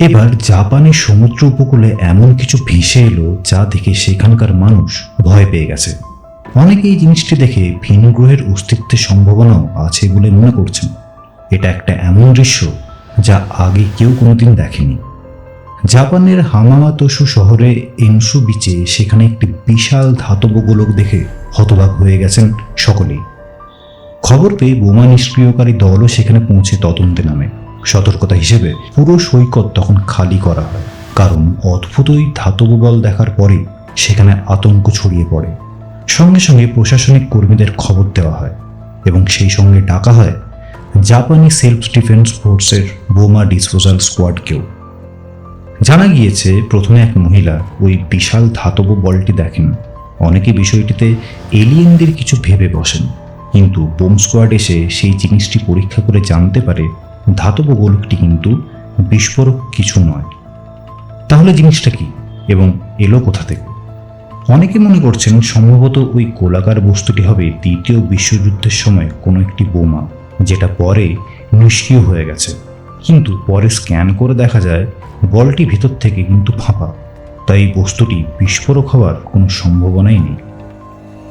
এবার জাপানের সমুদ্র উপকূলে এমন কিছু ভেসে এলো যা দেখে সেখানকার মানুষ ভয় পেয়ে গেছে। অনেকে এই জিনিসটি দেখে ভিন গ্রহের অস্তিত্বের সম্ভাবনাও আছে বলে মনে করছেন। এটা একটা এমন দৃশ্য যা আগে কেউ কোনোদিন দেখেনি। জাপানের হামামাতসু শহরে এনসু বিচে সেখানে একটি বিশাল ধাতব গোলক দেখে হতবাক হয়ে গেছেন সকলেই। খবর পেয়ে বোমা নিষ্ক্রিয়কারী দলও সেখানে পৌঁছে তদন্তে নামে। সতর্কতা হিসেবে পুরো সৈকত তখন খালি করা হয়। কারণ অদ্ভুত ওই ধাতব বল দেখার পরে সেখানে আতঙ্ক ছড়িয়ে পড়ে। সঙ্গে সঙ্গে প্রশাসনিক কর্মীদের খবর দেওয়া হয় এবং সেই সঙ্গে ডাকা হয় জাপানি সেলফ ডিফেন্স ফোর্সের বোমা ডিসপোজাল স্কোয়াডকেও। জানা গিয়েছে, প্রথমে এক মহিলা ওই বিশাল ধাতব বলটি দেখেন। অনেকে বিষয়টিতে এলিয়েনদের কিছু ভেবে বসেন। কিন্তু বোম স্কোয়াড এসে সেই জিনিসটি পরীক্ষা করে জানতে পারে ধাতব গোলকটি কিন্তু বিস্ফোরক কিছু নয়। তাহলে জিনিসটা কি? এবং এলো কোথা থেকে? অনেকে মনে করছেন সম্ভবত ওই গোলাকার বস্তুটি হবে দ্বিতীয় বিশ্বযুদ্ধের সময় কোনো একটি বোমা, যেটা পরে নিষ্ক্রিয় হয়ে গেছে। কিন্তু পরে স্ক্যান করে দেখা যায়, বলটি ভিতর থেকে কিন্তু ফাঁপা। তাই বস্তুটি বিস্ফোরক হওয়ার কোনো সম্ভাবনাই নেই।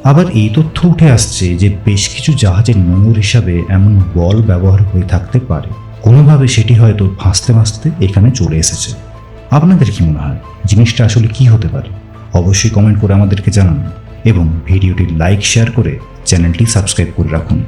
আবার এই তথ্য উঠে আসছে যে বেশ কিছু জাহাজের নোংর হিসাবে এমন বল ব্যবহার হয়ে থাকতে পারে। কোনোভাবে সেটি হয়তো ভাসতে ভাসতে এখানে চলে এসেছে। আপনাদের কি মনে হয় জিনিসটা আসলে কি হতে পারে? অবশ্যই কমেন্ট করে আমাদেরকে জানান এবং ভিডিওটি লাইক শেয়ার করে চ্যানেলটি সাবস্ক্রাইব করে রাখুন।